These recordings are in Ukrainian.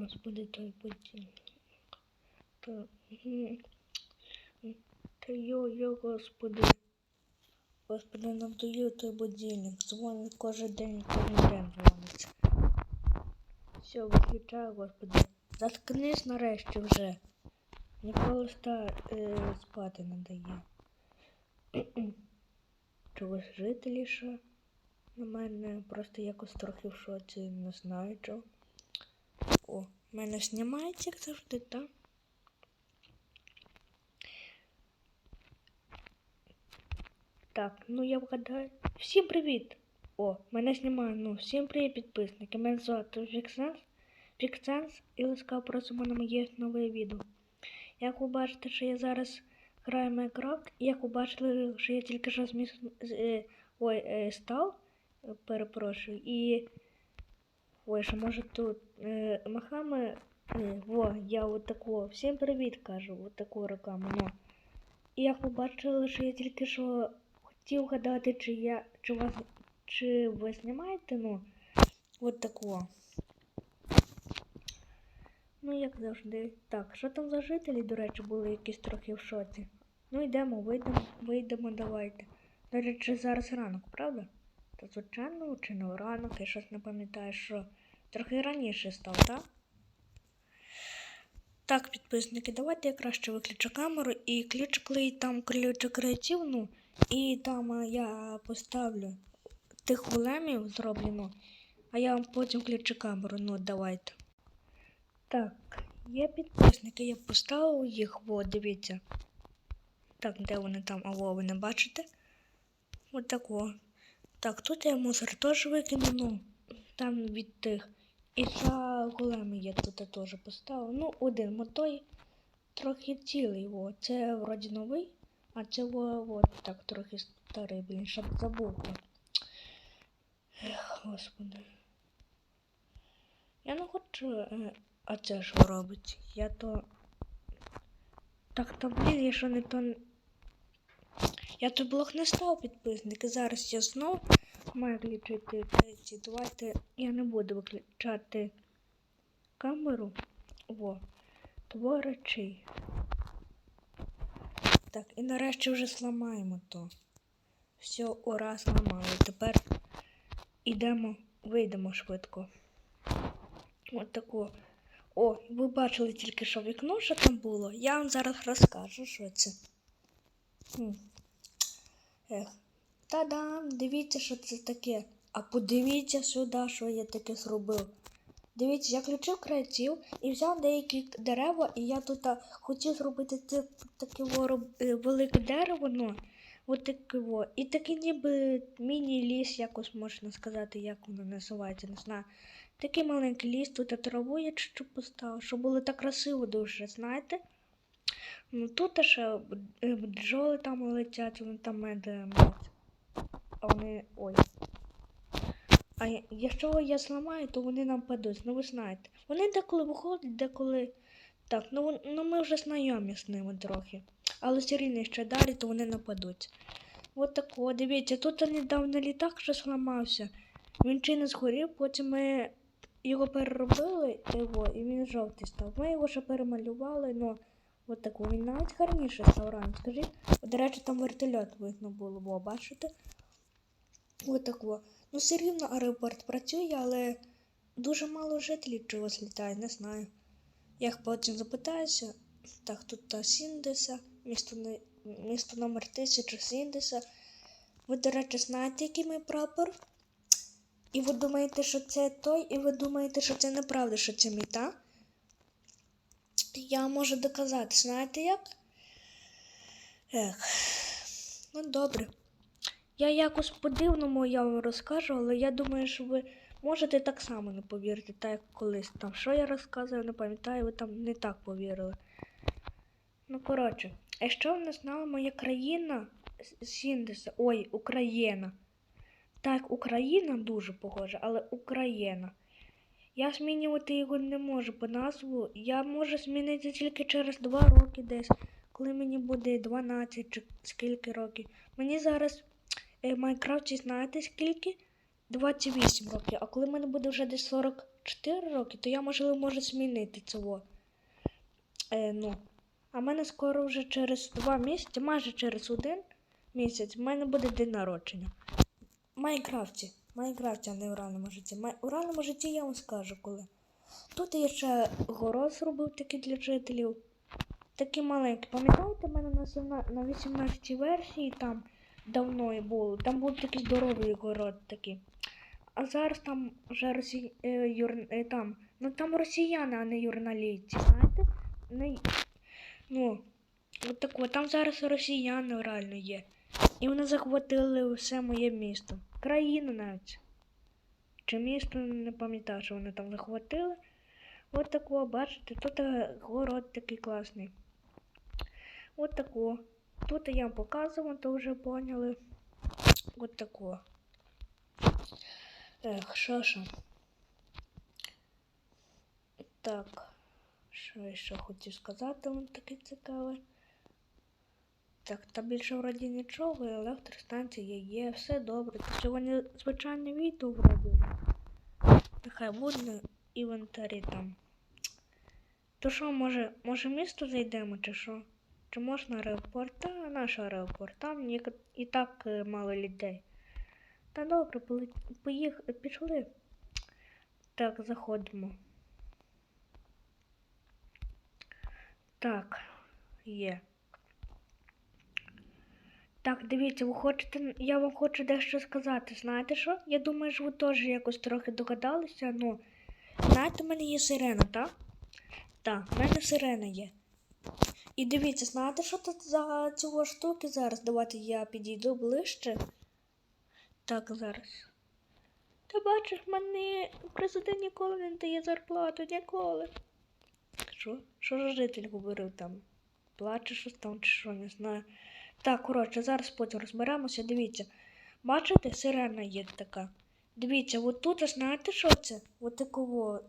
Господи, той будильник. Та, та йо, йо, господи. Господи, надоїв той будильник. Дзвонить кожен день, кожен день дзвонить. Все, виключаю, господи. Заткнись нарешті вже. Ніколи ста, е, спати не дає. Чогось жителі ще на мене просто якось трохи в шоці, не знаю чого. О, в мене знімається як завжди, так? Так, ну я вгадаю. Всім привіт! О, мене знімає. Ну, всім привіт, підписники. Мене звати Віксенс. Віксенс і ласкаво просимо на моє нове відео. Як ви бачите, що я зараз граю Майнкрафт, і як ви бачили, що я тільки що зміс... е, ой, е, став, е, перепрошую, і ой, що може тут е, махами, е, во, я от таку, всім привіт кажу, от таку руками, ну. І як ви бачили, що я тільки що хотів гадати, чи я, чи вас, чи ви знімаєте, ну, от. Ну, як завжди. Так, що там за жителі, до речі, були якісь трохи в шоці. Ну, йдемо, вийдемо, вийдемо, давайте. До речі, зараз ранок, правда? Та звичайно, чи не ранок, я щось не пам'ятаю, що трохи раніше став, так? Так, підписники, давайте я краще виключу камеру і ключ клей там ключ креативну, і там я поставлю тих големів зроблено, а я вам потім включу камеру, ну давайте. Так, є підписники, я поставив їх, во, дивіться. Так, де вони там, алло, ви не бачите? Такого. Так, тут я мусор теж викину, ну, там від тих. І за големи я тут теж поставив. Ну, один мотой трохи цілий, во. Це вроді новий, а це во, во так трохи старий, блін, щоб забув. Ех, господи. Я не хочу. Е, а це що робить? Я то. Так, то блін, я що не то. Я то блок не став підписники. Зараз я знов маю включити. Давайте я не буду виключати камеру. Во. Творачий. Так, і нарешті вже зламаємо то. Все, ура, зламали. Тепер ідемо, вийдемо швидко. От тако. О, ви бачили тільки що вікно, що там було. Я вам зараз розкажу, що це. Хм. Ех. Та-дам! Дивіться, що це таке. А подивіться сюди, що я таке зробив. Дивіться, я включив креатив і взяв деякі дерева, і я тут хотів зробити це таке е, велике дерево, ну, от таке. І таке ніби міні-ліс, якось можна сказати, як воно називається, не знаю. Такий маленький ліс, тут траву я чуть-чуть поставив, щоб було так красиво дуже, знаєте? Ну тут ще е, бджоли там летять, вони там меди мають. А вони. ой. А якщо я зламаю, то вони нам падуть, ну ви знаєте. Вони деколи виходять, деколи. Так, ну, ну ми вже знайомі з ними трохи. Але все рівно ще далі, то вони нападуть. От такого, дивіться, тут недавно літак ще зламався. Він чи не згорів, потім ми його переробили, його, і він жовтий став. Ми його ще перемалювали, ну, от таку. Він навіть гарніше став рано. Скажіть, до речі, там вертольот видно було, бо бачите? От такого. Ну, все рівно аеропорт працює, але дуже мало жителів чогось літає, не знаю. Я потім запитаюся. Так, тут та Сіндеса, місто, місто номер 1070. Ви, до речі, знаєте, який мій прапор? І ви думаєте, що це той, і ви думаєте, що це неправда, що це мій, та? Я можу доказати, знаєте як? Ех. Ну, добре. Я якось по-дивному я вам розкажу, але я думаю, що ви можете так само не повірити, так як колись там. Що я розказую, не пам'ятаю, ви там не так повірили. Ну, коротше, а що ви не знали, моя країна з- ой, Україна. Так, Україна дуже похожа, але Україна. Я змінювати його не можу по назву. Я можу змінити тільки через 2 роки десь, коли мені буде 12 чи скільки років. Мені зараз в Майнкрафті знаєте скільки? 28 років. А коли мені буде вже десь 40 4 роки, то я, можливо, можу змінити цього. Е, ну. А в мене скоро вже через 2 місяці, майже через один місяць, в мене буде день народження. В Майнкрафті. Майнкрафті, а не в реальному житті. Май... У реальному житті я вам скажу коли. Тут я ще город зробив такий для жителів. Такі маленькі. Пам'ятаєте, в мене на, 17 на 18 версії там давно і було. Там був такий здоровий город такий. А зараз там вже росі... е, юр... е, там. Ну там росіяни, а не юрналійці, знаєте? Не... Ну, от тако. Там зараз росіяни реально є. І вони захватили все моє місто. Країну навіть. Чи місто не пам'ятаю, що вони там захватили. От такого, бачите, тут е, город такий класний. От такого. Тут я вам показував, то вже поняли. От такого. Ех, що? Так. Що я ще хотів сказати вам таке цікаве? Так, та більше вроді нічого, електростанція є, все добре. Це сьогодні звичайне відео вроді. Нехай буде інвентарі там. То що, може, може місто зайдемо, чи що? Чи можна аеропорт? Та наш аеропорт, там і, і так е, мало людей. Та добре, поїх... пішли. Так, заходимо. Так, є. Так, дивіться, ви хочете. Я вам хочу дещо сказати. Знаєте що? Я думаю, що ви теж якось трохи догадалися. Ну, знаєте, в мене є сирена, так? Так, в мене сирена є. І дивіться, знаєте, що тут за цього штуки зараз? Давайте я підійду ближче. Так, зараз. Та бачиш, мене президент ніколи не дає зарплату, ніколи. Що? Що ж житель говорив там? Плаче щось там чи що, не знаю. Так, коротше, зараз потім розберемося. Дивіться. Бачите, сирена є така. Дивіться, от тут, знаєте, що це? От такого.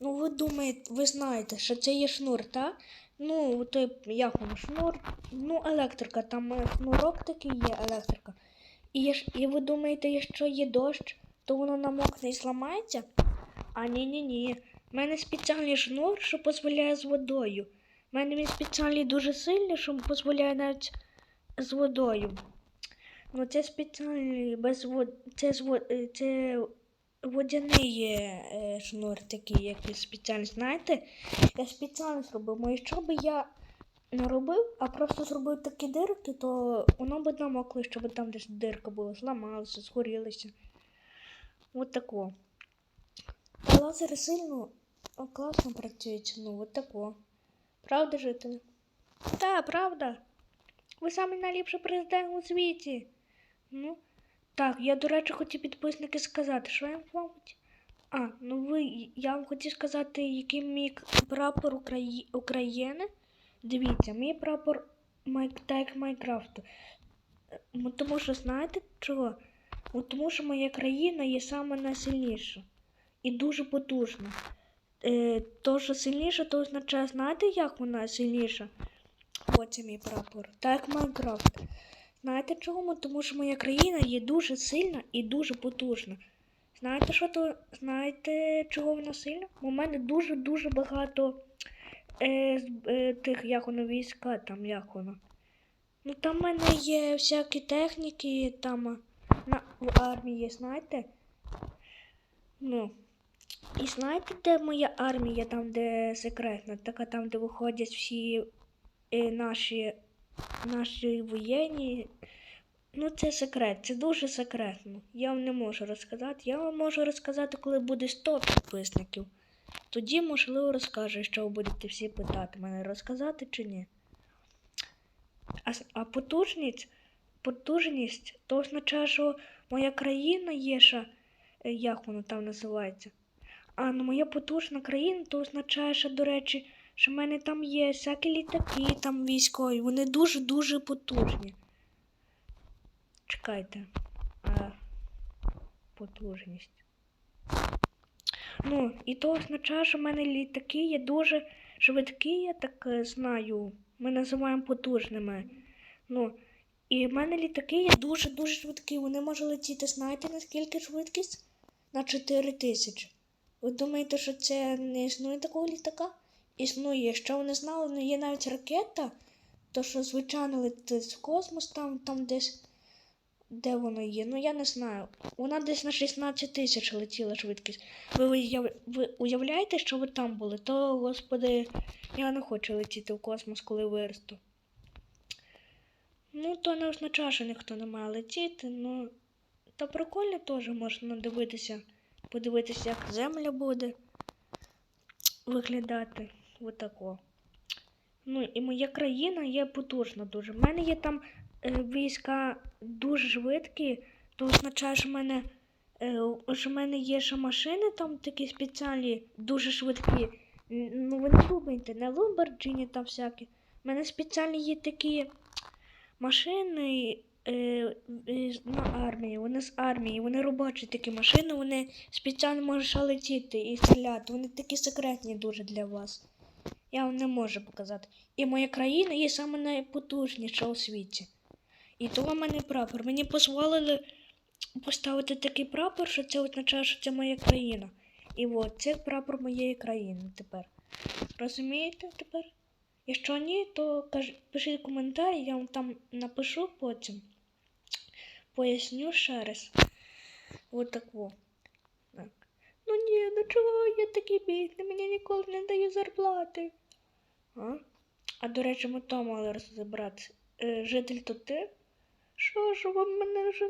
Ну, ви думаєте, ви знаєте, що це є шнур, так? Ну, той, як воно, шнур, ну, електрика, там е, шнурок такий є, електрика. І, і ви думаєте, якщо є дощ, то воно намокне і зламається? А ні, ні, ні. У мене спеціальний шнур, що дозволяє з водою. У мене він спеціальний дуже сильний, що дозволяє навіть з водою. Ну, це спеціальний без вод... це, з вод... е, це водяний е, е, шнур такий, який спеціальний, знаєте? Я спеціально зробив. Ну, якщо би я не робив, а просто зробив такі дирки, то воно б намокло, щоб там десь дирка була, зламалася, згорілася. От тако. А лазери сильно класно працюють. Ну, от тако. Правда, жителі? Та, правда. Ви самий найліпший президент у світі. Ну, так, я, до речі, хотів підписники сказати, що я вам хотів. А, ну ви, я вам хотів сказати, який мій прапор Украї... України. Дивіться, мій прапор Майк... так Майнкрафту. Е, Тому що знаєте чого? Тому що моя країна є саме найсильніша і дуже потужна. Е, то, що сильніша, то означає, знаєте, як вона сильніша? Ось мій прапор. Так Майнкрафт. Знаєте чому? Тому що моя країна є дуже сильна і дуже потужна. Знаєте, що то? Знаєте, чого вона сильна? У мене дуже-дуже багато е, е, тих, як воно, війська, там як воно. Ну там в мене є всякі техніки, там на, в армії, знаєте? Ну. І знаєте, де моя армія, там, де секретна, така там, де виходять всі е, наші, наші воєнні. Ну, це секрет, це дуже секретно. Я вам не можу розказати. Я вам можу розказати, коли буде 100 підписників. Тоді, можливо, розкажу, що ви будете всі питати мене розказати чи ні. А, а потужність, потужність, то означає, що моя країна є ще, як воно там називається. А ну моя потужна країна, то означає, що, до речі, що в мене там є всякі літаки там військові. Вони дуже-дуже потужні. Чекайте. А, потужність. Ну, і то означає, що в мене літаки є дуже швидкі, я так е, знаю. Ми називаємо потужними. Ну, і в мене літаки є дуже-дуже швидкі. Вони можуть летіти, знаєте, наскільки швидкість? На 4 тисячі. Ви думаєте, що це не існує такого літака? Існує. Що ви не знали, ну є навіть ракета, то що звичайно летить в космос, там, там десь. Де воно є? Ну я не знаю. Вона десь на 16 тисяч летіла швидкість. Ви, ви уявляєте, що ви там були? То, господи, я не хочу летіти в космос, коли виросту. Ну, то не означає, що ніхто не має летіти, ну. Та прикольно теж можна дивитися, подивитися, як земля буде виглядати. Отако. Ну, і моя країна є потужна дуже. У мене є там е, війська дуже швидкі, то означає, що в мене, е, мене є ще машини там такі спеціальні, дуже швидкі. Ну, ви не думайте, не Lamborghini там всякі. У мене спеціальні є такі машини е, е, на армії. Вони з армії, вони робочі такі машини, вони спеціально можуть летіти і стріляти. Вони такі секретні дуже для вас. Я вам не можу показати. І моя країна є саме найпотужніша у світі. І того в мене прапор. Мені дозволили поставити такий прапор, що це означає, що це моя країна. І от це прапор моєї країни тепер. Розумієте тепер? Якщо ні, то пишіть коментар, я вам там напишу потім. Поясню ще раз. От так во. Ну ні, ну чого я такий бідний, мені ніколи не дають зарплати. А? А до речі, ми то мали розібратися. Е, житель то ти? Що ж, ви мене вже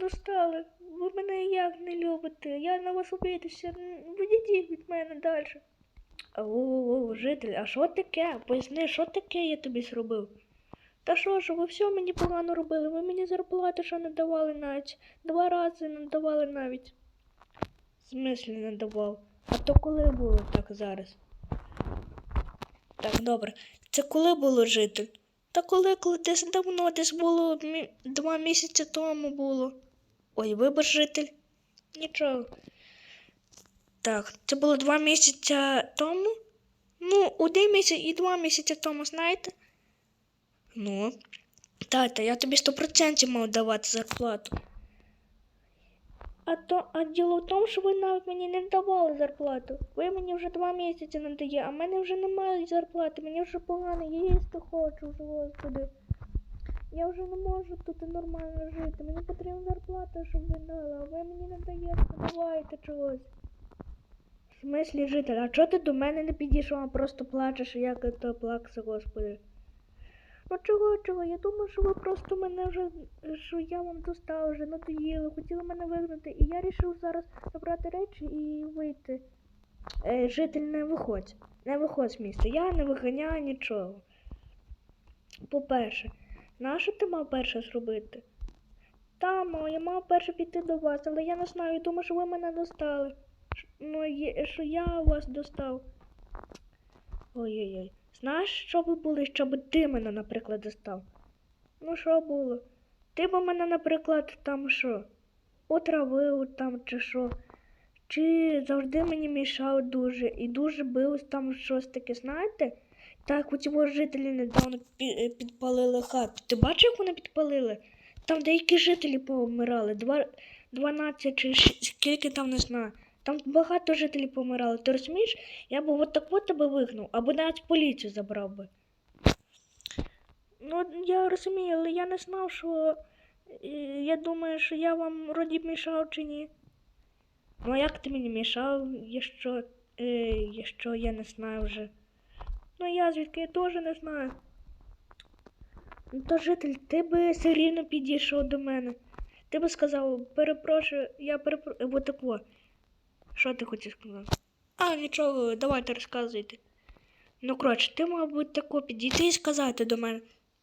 достали? Ви мене як не любите? Я на вас обідуся. Відійдіть від мене далі. О, житель, а що таке? Поясни, що таке я тобі зробив? Та що ж, ви все мені погано робили, ви мені зарплати що не давали навіть. Два рази не давали навіть. В смислі не давав. А то коли було так зараз? Так, добре. Це коли було житель? Та коли, коли десь давно, десь було мі... два місяці тому було. Ой, вибач, житель. Нічого. Так, це було два місяці тому. Ну, один місяць і два місяці тому, знаєте? Ну, тата, я тобі 100% мав давати зарплату. А то а діло в тому, що ви навіть мені не давали зарплату. Ви мені вже два місяці не дає, а в мене вже немає зарплати, мені вже погано, я їсти хочу господи. Я вже не можу тут нормально жити. Мені потрібна зарплата, щоб ви дали, а ви мені не даєте, давайте чогось. В смислі, житель, а чого ти до мене не підійшов, а просто плачеш, як то плакса, господи? Ну чого, чого? Я думаю, що ви просто мене вже, що я вам достав, вже надоїли, хотіли мене вигнати, і я вирішив зараз забрати речі і вийти. Е, житель, не виходь. Не виходь з міста. Я не виганяю нічого. По-перше, нащо ти мав перше зробити? Та, мав, я мав перше піти до вас, але я не знаю, думаю, що ви мене достали. Ну, є, що я вас достав. Ой-ой-ой. Знаєш, що би було, щоб ти мене, наприклад, достав? Ну, що було? Ти б мене, наприклад, там що? Отравив там чи що? Чи завжди мені мішав дуже і дуже бив там щось таке, знаєте? Так, у цього жителі недавно е, підпалили хату. Ти бачив, як вони підпалили? Там деякі жителі повмирали. Два, 12 чи скільки там не знаю. Там багато жителів помирали. Ти розумієш? Я б от так от тебе вигнав, або навіть поліцію забрав би. Ну, я розумію, але я не знав, що. е, Я думаю, що я вам вроді мішав чи ні. Ну, а як ти мені мішав, якщо, е, якщо я не знаю вже. Ну я звідки я теж не знаю. Ну, то житель, ти би все рівно підійшов до мене. Ти би сказав, перепрошую, я перепрошую, вот тако. Що ти хотів сказати? А, нічого, давайте розказуйте. Ну, коротше, ти, мабуть, тако підійти і сказати до мене.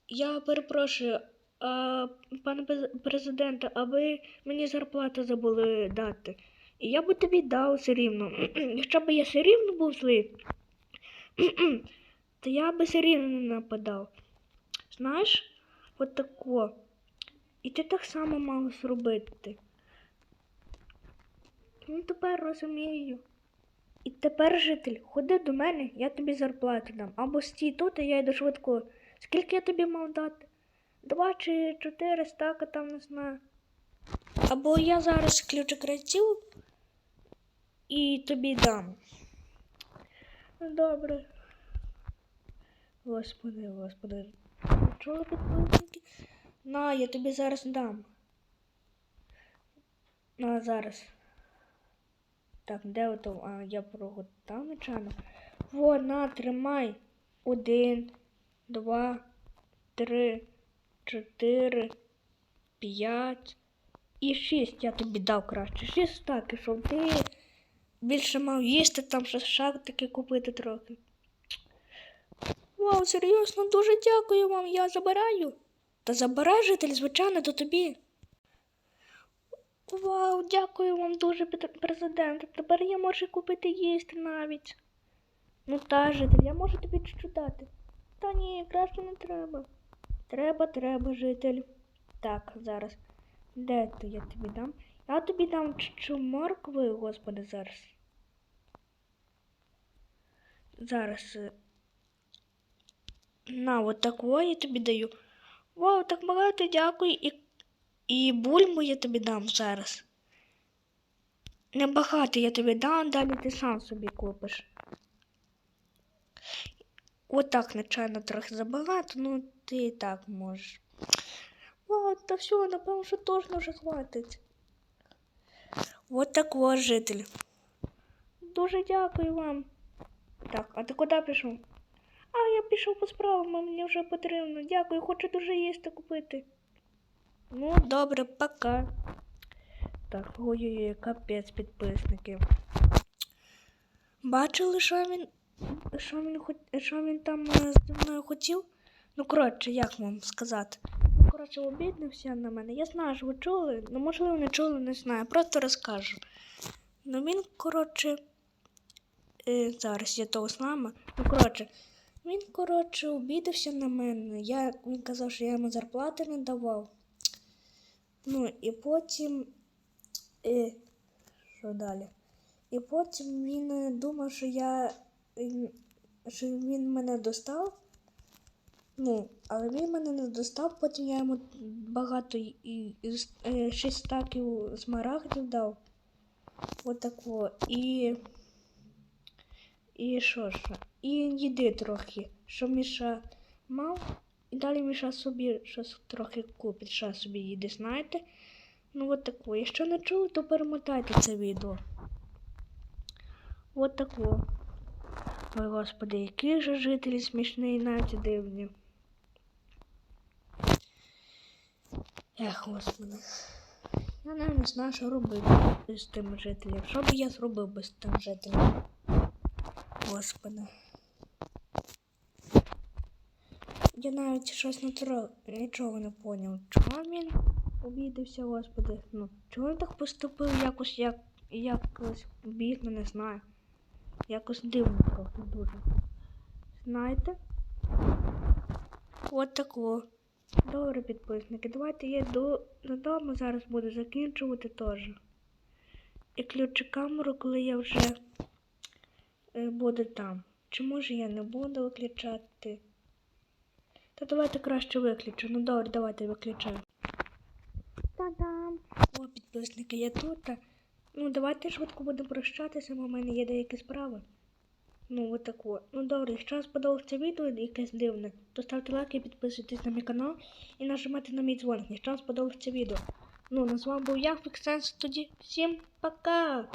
Я перепрошую, а, пане президенте, а ви мені зарплату забули дати. І я би тобі дав все рівно. Якщо б я все рівно був злий, то я би все рівно не нападав. Знаєш, от тако. І ти так само мав зробити. Ну, тепер розумію. І тепер, житель, ходи до мене, я тобі зарплату дам. Або стій тут, а я йду швидко. Скільки я тобі мав дати? Два чи чотири стака там не знаю. Або я зараз ключик красів і тобі дам. Ну, Добре. Господи, господи. Чого підписники? На, я тобі зараз дам. На зараз. Так, де ото? А, я проготав нечайно. Во, на, тримай. Один, два, три, чотири, п'ять і шість. Я тобі дав краще. Шість так, щоб ти більше мав їсти, там ще таки купити трохи. Вау, серйозно, дуже дякую вам, я забираю. Та забирай житель, звичайно, до тобі. Вау, дякую вам дуже, президент. Тепер я можу купити їсти навіть. Ну та, житель, я можу тобі чуть-чуть дати. Та ні, краще не треба. Треба, треба, житель. Так, зараз. Де то я тобі дам? Я тобі дам чуть-чуть моркви, господи, зараз. Зараз. е, На, от такого тобі даю. Вау, так багато дякую. І, і бульбу я тобі дам зараз. Небагато я тобі дам, далі ти сам собі купиш. Отак, начально, трохи забагато, ну ти і так можеш. О, та все, напевно, що точно вже хватить. От так от, житель. Дуже дякую вам. Так, а ти куди пішов? А, я пішов по справам, а мені вже потрібно. Дякую, хочу дуже їсти купити. Ну, добре, пока. Так, ой-ой-ой, капець підписники. Бачили, що він. Що він, що він там е, зі мною хотів? Ну, коротше, як вам сказати? Ну, коротше, обіднився на мене. Я знаю, що ви чули, ну можливо, не чули, не знаю. Просто розкажу. Ну він, коротше, е, зараз я того з нами. Ну, коротше, він, коротше, обідався на мене. Я, він казав, що я йому зарплати не давав. Ну, і потім. Е, що далі? І потім він е, думав, що я. що він мене достав. Ну, але він мене не достав, потім я йому багато і, і, і з- е, шість стаків смарагдів дав. Отако. І. І що ж? І їди трохи, що Міша мав. І далі Міша собі щось трохи купить, що собі їде, знаєте? Ну от тако. Якщо не чули, то перемотайте це відео. От тако. Ой, господи, які ж жителі смішні навіть дивні. Ех, господи. Я навіть не знаю, що робити з тим жителем. Що би я зробив без тим жителем? Господи. Я навіть щось не тро... нічого не поняв. Чого він обідався, господи? Ну, чого він так поступив якось як якось бідно, не знаю. Якось дивно трохи дуже. Знаєте? От тако. Добре, підписники. Давайте я йду додому, зараз буду закінчувати теж. І ключу камеру, коли я вже е, буду там. Чи може я не буду виключати? Та давайте краще виключу. Ну добре, давайте виключаю. Та-дам! О, підписники, я тут. Ну, давайте швидко будемо прощатися, бо в мене є деякі справи. Ну, от так от. Ну добре, якщо вам сподобалося це відео якесь дивне, то ставте лайк і підписуйтесь на мій канал і нажимайте на мій дзвоник, якщо вам сподобалося це відео. Ну, на з вами був я, Фіксенс, тоді всім пока!